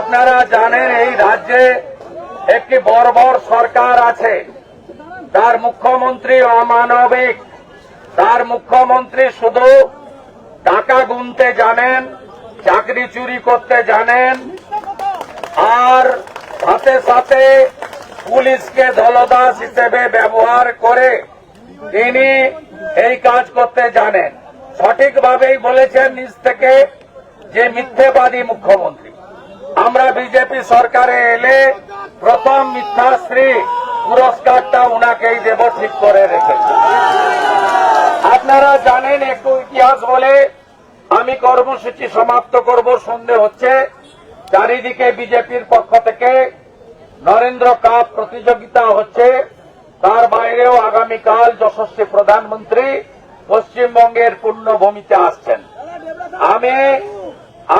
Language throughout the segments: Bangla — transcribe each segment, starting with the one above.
আপনারা জানেন এই রাজ্যে একটি বর্বর সরকার আছে। তার মুখ্যমন্ত্রী অমানবিক। তার মুখ্যমন্ত্রী শুধু টাকা গুনতে জানেন, চাকরি চুরি করতে জানেন, আর সাথে সাথে পুলিশকে দলদাস হিসেবে ব্যবহার করে তিনি এই কাজ করতে জানেন। সঠিকভাবেই বলেছেন নিজ থেকে যে মিথ্যেবাদী মুখ্যমন্ত্রী। আমরা বিজেপি সরকারে এলে প্রথম মিথ্যাশ্রী পুরস্কারটা উনাকেই দেব ঠিক করে রেখেছে আপনারা জানেন একটু ইতিহাস বলে, আমি কর্মসূচি সমাপ্ত করব, সন্ধে হচ্ছে। চারিদিকে বিজেপির পক্ষ থেকে নরেন্দ্র কাপ প্রতিযোগিতা হচ্ছে। তার বাইরেও আগামীকাল যশস্বী প্রধানমন্ত্রী পশ্চিমবঙ্গের পূর্ণভূমিতে আসছেন। আমি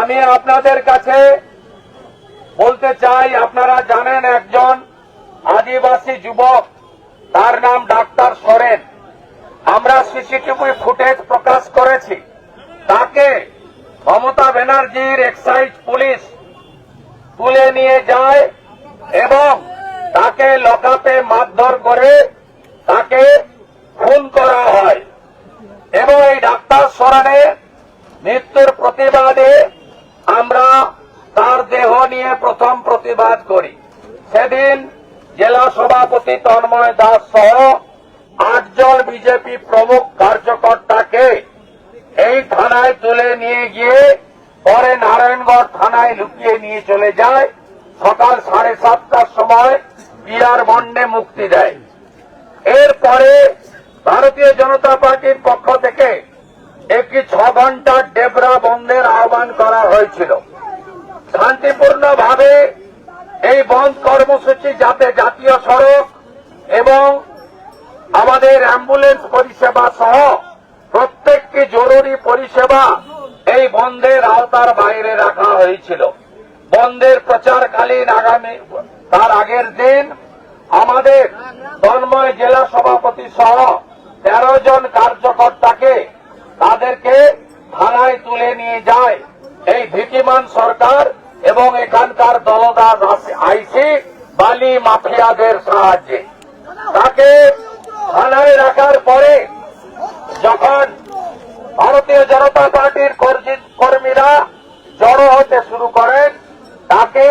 আমি আপনাদের কাছে বলতে চাই, আপনারা জানেন একজন আদিবাসী যুবক, তার নাম ডাক্তার সরেন। আমরা সিসিটিভি ফুটেজ প্রকাশ করেছি। তাকে মমতা ব্যানার্জির এক্সাইজ পুলিশ তুলে নিয়ে যায় এবং তাকে লকআপে মারধর করে তাকে খুন করা হয়। এবং এই ডাক্তার সরেনের মৃত্যুর প্রতিবাদে আমরা তার দেহ নিয়ে প্রথম প্রতিবাদ করি। সেদিন জেলা সভাপতি তন্ময় দাস সহ আটজন বিজেপি প্রমুখ কার্যকর্তাকে এই থানায় তুলে নিয়ে গিয়ে পরে নারায়ণগড় থানায় লুকিয়ে নিয়ে চলে যায়। সকাল সাড়ে সাতটার সময় বিয়ার বন্ডে মুক্তি দেয়। এরপরে ভারতীয় জনতা পার্টির পক্ষ থেকে একটি ছ ঘণ্টার ডেবরা বন্ধের আহ্বান করা হয়েছিল। শান্তিপূর্ণভাবে এই বন্ধ কর্মসূচি যাতে জাতীয় সড়ক এবং আমাদের অ্যাম্বুলেন্স পরিষেবা সহ প্রত্যেকটি জরুরি পরিষেবা এই বন্ধের আওতার বাইরে রাখা হয়েছিল। বন্ধের প্রচারকালীন আগামী, তার আগের দিন আমাদের তন্ময় জেলা সভাপতি সহ তেরো জন কার্যকর্তাকে তাদেরকে থানায় তুলে নিয়ে যায়। এই ভীতিমান সরকার এবং এখানকার দলদাস আইসি বালি মাফিয়াদের সাহায্যে। তাকে থানায় রাখার পরে যখন ভারতীয় জনতা পার্টির কর্মীরা জড়ো হতে শুরু করেন, তাকে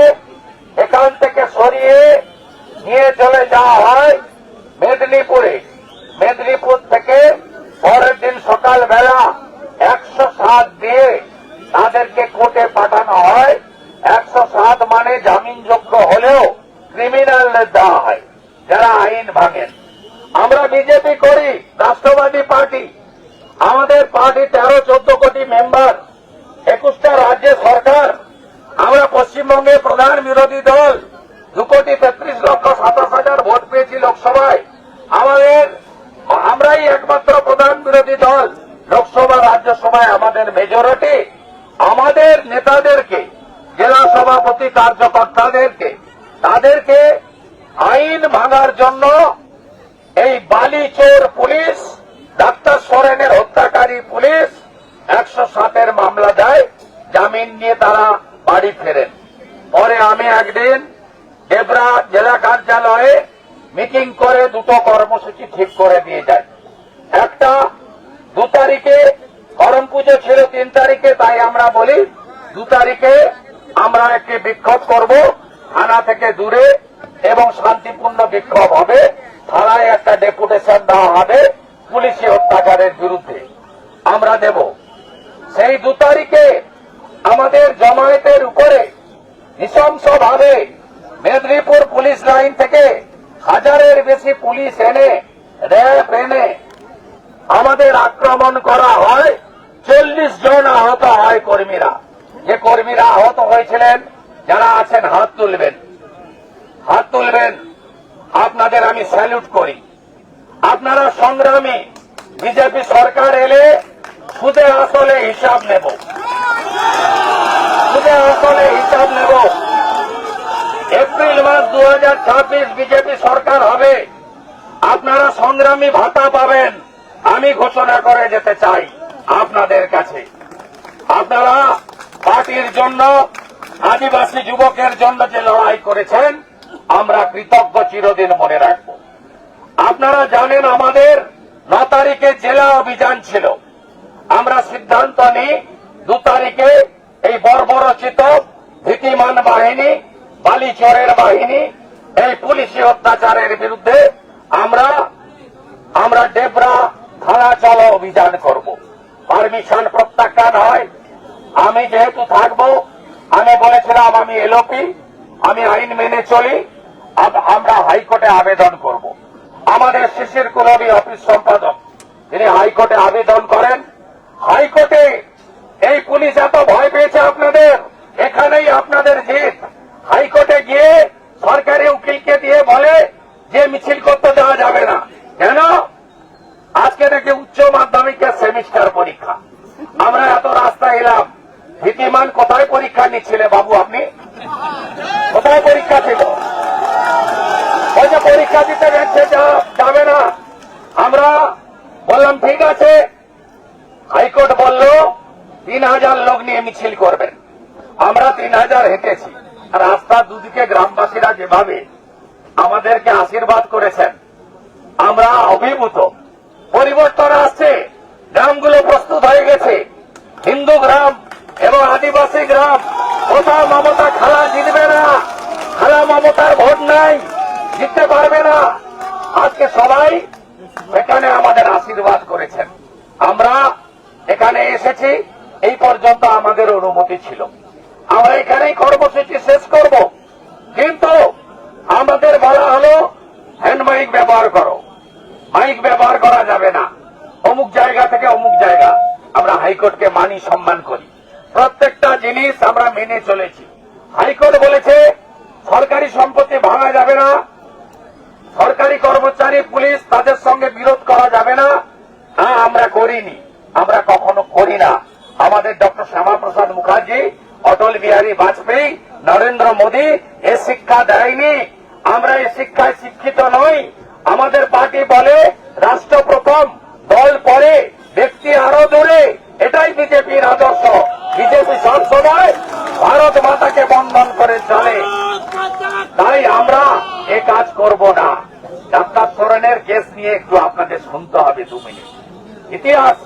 এখান থেকে সরিয়ে নিয়ে চলে যাওয়া হয় মেদিনীপুরে। মেদিনীপুর থেকে পরের দিন সকালবেলা একশো সাত দিয়ে তাদেরকে কোর্টে পাঠানো হয়। জামিনযোগ্য হলেও ক্রিমিনালদের দেওয়া হয়। যারা আইন ভাঙেন। আমরা বিজেপি করি, রাষ্ট্রবাদী পার্টি। আমাদের পার্টি তেরো, চোদ্দ কোটি মেম্বার একুশটা রাজ্যে সরকার। আমরা পশ্চিমবঙ্গে প্রধান বিরোধী দল। দু কোটি তেত্রিশ লক্ষ সাতাশ হাজার ভোট পেয়েছি লোকসভায়। আমাদের, আমরাই একমাত্র প্রধান বিরোধী দল। লোকসভা, রাজ্যসভায় আমাদের মেজরিটি আমাদের নেতাদেরকে জেলা সভাপতি কার্যকর্তাদেরকে, তাদেরকে আইন ভাঙার জন্য এই বালি চোর পুলিশ, ডাক্তার সোরেনের হত্যাকারী পুলিশ একশো সাতের মামলা দেয়, জামিন নিয়ে তারা বাড়ি ফেরেন। পরে আমি একদিন ডেবরা জেলা কার্যালয়ে মিটিং করে দুটো কর্মসূচি ঠিক করে দিয়ে যাই। একটা, দু তারিখে, করম পুজো ছিল তিন তারিখে, তাই আমরা বলি দু তারিখে আমরা একটি বিক্ষোভ করব। থানা থেকে দূরে এবং শান্তিপূর্ণ বিক্ষোভ হবে। থানায় একটা ডেপুটেশন দেওয়া হবে পুলিশি অত্যাচারের বিরুদ্ধে। আমরা দেব। সেই দু তারিখে আমাদের জমায়েতের উপরে নৃশংসভাবে মেদিনীপুর পুলিশ লাইন থেকে হাজারের বেশি পুলিশ এনে, র্যাব এনে আমাদের আক্রমণ করা হয়। চল্লিশ জন আহত হয় কর্মীরা। যে কর্মীরা আহত হয়েছিলেন, যারা আছেন, হাত তুলবেন। হাত তুলবেন। আপনাদের আমি স্যালুট করি। আপনারা সংগ্রামী বিজেপি সরকার এলে সুদে আসলে হিসাব নেব। সুদে আসলে হিসাব নেব। এপ্রিল মাস দু হাজার ছাব্বিশ বিজেপি সরকার হবে। আপনারা সংগ্রামী ভাতা পাবেন। আমি ঘোষণা করে যেতে চাই আপনাদের কাছে। আপনারা পার্টির জন্য, আদিবাসী যুবকের জন্য যে লড়াই করেছেন, আমরা কৃতজ্ঞ চিরদিন মনে রাখব। আপনারা জানেন আমাদের ন তারিখে জেলা অভিযান ছিল। আমরা সিদ্ধান্ত নিই দু তারিখে এই বর্বরচিত ভীতিমান বাহিনী, বালিচরের বাহিনী, এই পুলিশি অত্যাচারের বিরুদ্ধে আমরা আমরা ডেবরা থানা চলো অভিযান করব। পারমিশন প্রত্যাখ্যান হয় আমি যেহেতু থাকব, আমি বলেছিলাম আমি এলোপি আমি আইন মেনে চলি আমরা হাইকোর্টে আবেদন করব। আমাদের শিশির কুলবী অফিস সম্পাদক, তিনি হাইকোর্টে আবেদন করেন। হাইকোর্টে এই পুলিশ এত ভয় পেয়েছে আপনাদের, এখানেই আপনাদের জিত। হাইকোর্টে গিয়ে সরকারি উকিলকে দিয়ে বলে যে মিছিল করতে দেওয়া যাবে না। কেন? আজকে নাকি উচ্চ মাধ্যমিকের সেমিস্টার পরীক্ষা। আমরা এত রাস্তা এলাম। ভীতিমান কোথায় পরীক্ষা নিচ্ছিলে বাবু আপনি? কোথায় পরীক্ষা ছিল? ওই যে পরীক্ষা দিতে গেছে যাবে না। আমরা বললাম, ঠিক আছে। হাইকোর্ট বলল, তিন হাজার লোক নিয়ে মিছিল করবেন। আমরা তিন হাজার হেঁটেছি। আর রাস্তার দুদিকে গ্রামবাসীরা যেভাবে আমাদেরকে আশীর্বাদ করেছেন, আমরা অভিভূত। পরিবর্তন আসছে। গ্রামগুলো প্রস্তুত হয়ে গেছে। হিন্দু গ্রাম এবং আদিবাসী গ্রাম কোথাও মমতা খালা জিতবে না। খালা মমতার ভোট নাই, জিততে পারবে না। আজকে সবাই এখানে আমাদের আশীর্বাদ করেছেন। আমরা এখানে এসেছি, এই পর্যন্ত আমাদের অনুমতি ছিল। আমরা এখানেই কর্মসূচি শেষ করব। কিন্তু আমাদের বলা হলো, হ্যান্ড মাইক ব্যবহার করো। মাইক ব্যবহার করা যাবে না। অমুক জায়গা থেকে অমুক জায়গা। আমরা হাইকোর্টকে মানি সম্মান করি। প্রত্যেকটা জিনিস আমরা মেনে চলেছি। হাইকোর্ট বলেছে, সরকারি সম্পত্তি ভাঙা যাবে না। সরকারি কর্মচারী, পুলিশ তাদের সঙ্গে বিরোধ করা যাবে না। হ্যাঁ আমরা করিনি। আমরা কখনো করি না। আমাদের ডক্টর শ্যামাপ্রসাদ মুখার্জি, অটল বিহারী বাজপেয়ী, নরেন্দ্র মোদী এ শিক্ষা দেয়নি। আমরা এই শিক্ষায় শিক্ষিত নই। আমাদের পার্টি বলে রাষ্ট্র প্রথম, দল পরে, ব্যক্তি আরও দূরে। এটাই বিজেপির আদর্শ। ভারত বন্ধন করে চলে। তাই আমরা এ কাজ করব না। ডাক্তার সোরেনের কেস নিয়ে একটু আপনাদের শুনতে হবে দু মিনিট। ইতিহাস,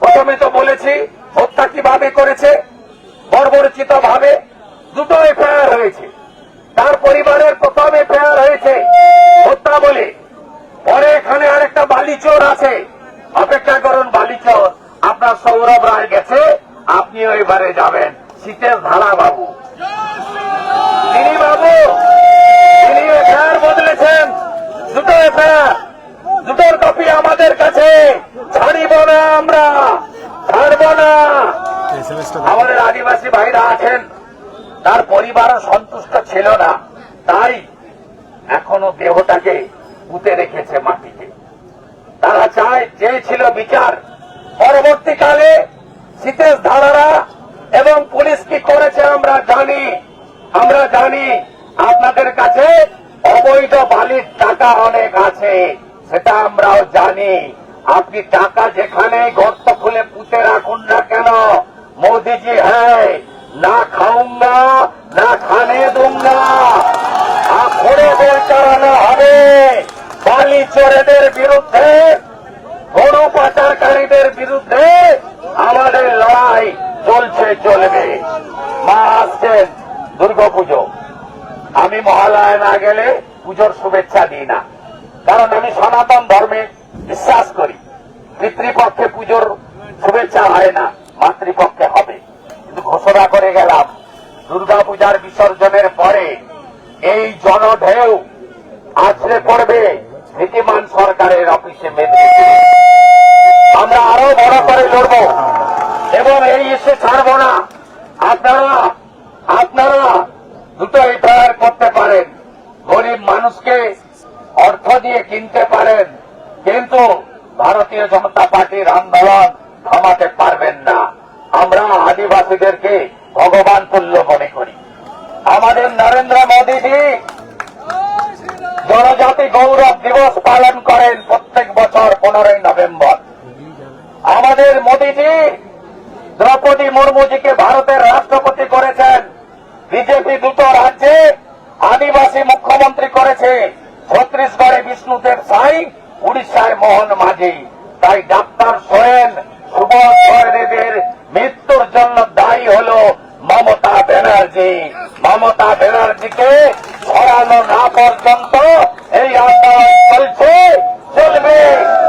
প্রথমে তো বলেছি, হত্যা কীভাবে করেছে বর্বরচিত ভাবে দুটো এফআইআর হয়েছে। তার পরিবারের প্রথম এফআইআর হয়েছে হত্যা বলে। পরে এখানে আরেকটা বালিচোর আছে। অপেক্ষা করুন বালিচোর। আপনার সৌরভ রায় গেছে, আপনিও এবারে যাবেন। শীতের ধারা বাবু তিনি বাবু তিনি এফআইআর বদলেছেন। দুটো এফআইআর, দুটোর কপি আমাদের কাছে। ছাড়িব না আমরা, ছাড়ব না। আমাদের আদিবাসী ভাইরা আছেন, তার পরিবারও সন্তুষ্ট ছিল না। তাই এখনও দেহটাকে পুঁতে রেখেছে মাটিতে। তারা চায় চেয়েছিল বিচার, পরবর্তীকালে শীতেশ ধারারা এবং পুলিশ কি করেছে আমরা জানি। আমরা জানি আপনাদের কাছে অবৈধ বালির টাকা অনেক আছে, সেটা আমরাও জানি। আপনি টাকা যেখানে গর্ত খুলে পুঁতে রাখুন না কেন? মোদিজি হ্যাঁ না খাউঙ্গা না খানে দুঙ্গা। আখড়ে বের করানো হবে। বালি চোরেদের বিরুদ্ধে, গরু পাচারকারীদের বিরুদ্ধে আমাদের লড়াই চলছে, চলবে। মা আসছেন। দুর্গাপুজো আমি মহালয় না গেলে পুজোর শুভেচ্ছা দিই না। কারণ আমি সনাতন ধর্মে বিশ্বাস করি, পিতৃপক্ষে পুজোর শুভেচ্ছা হয় না, মাতৃপক্ষে হবে। কিন্তু ঘোষণা করে গেলাম দুর্গাপূজার বিসর্জনের পরে এই জনঢেউ আছড়ে পড়বে নীতিমান সরকারের অফিসে মেদিনীপুরে আমরা আরও বড় করে লড়ব, এবং এই ইস্যু ছাড়ব না। আপনারা আপনারা দুটো এফআইআর করতে পারেন। গরিব মানুষকে অর্থ দিয়ে কিনতে পারেন, কিন্তু ভারতীয় জনতা পার্টির আন্দোলন থামাতে পারবেন না। আমরা আদিবাসীদেরকে ভগবান তুল্য মনে করি। আমাদের নরেন্দ্র মোদীজি জনজাতি গৌরব দিবস পালন করেন প্রত্যেক বছর পনেরোই নভেম্বর। আমাদের মোদীজি দ্রৌপদী মুর্মুজিকে ভারতের রাষ্ট্রপতি করেছেন বিজেপি দুটো রাজ্যে আদিবাসী মুখ্যমন্ত্রী করেছে। ছত্তিশগড়ে বিষ্ণুদেব সাই উড়িষ্যায় মোহন মাঝি। তাই ডাক্তার সোরেন, সুবোধ সোরেনের মৃত্যুর জন্য দায়ী হল মমতা ব্যানার্জি। মমতা ব্যানার্জিকে সরানো না পর্যন্ত এই আন্দোলন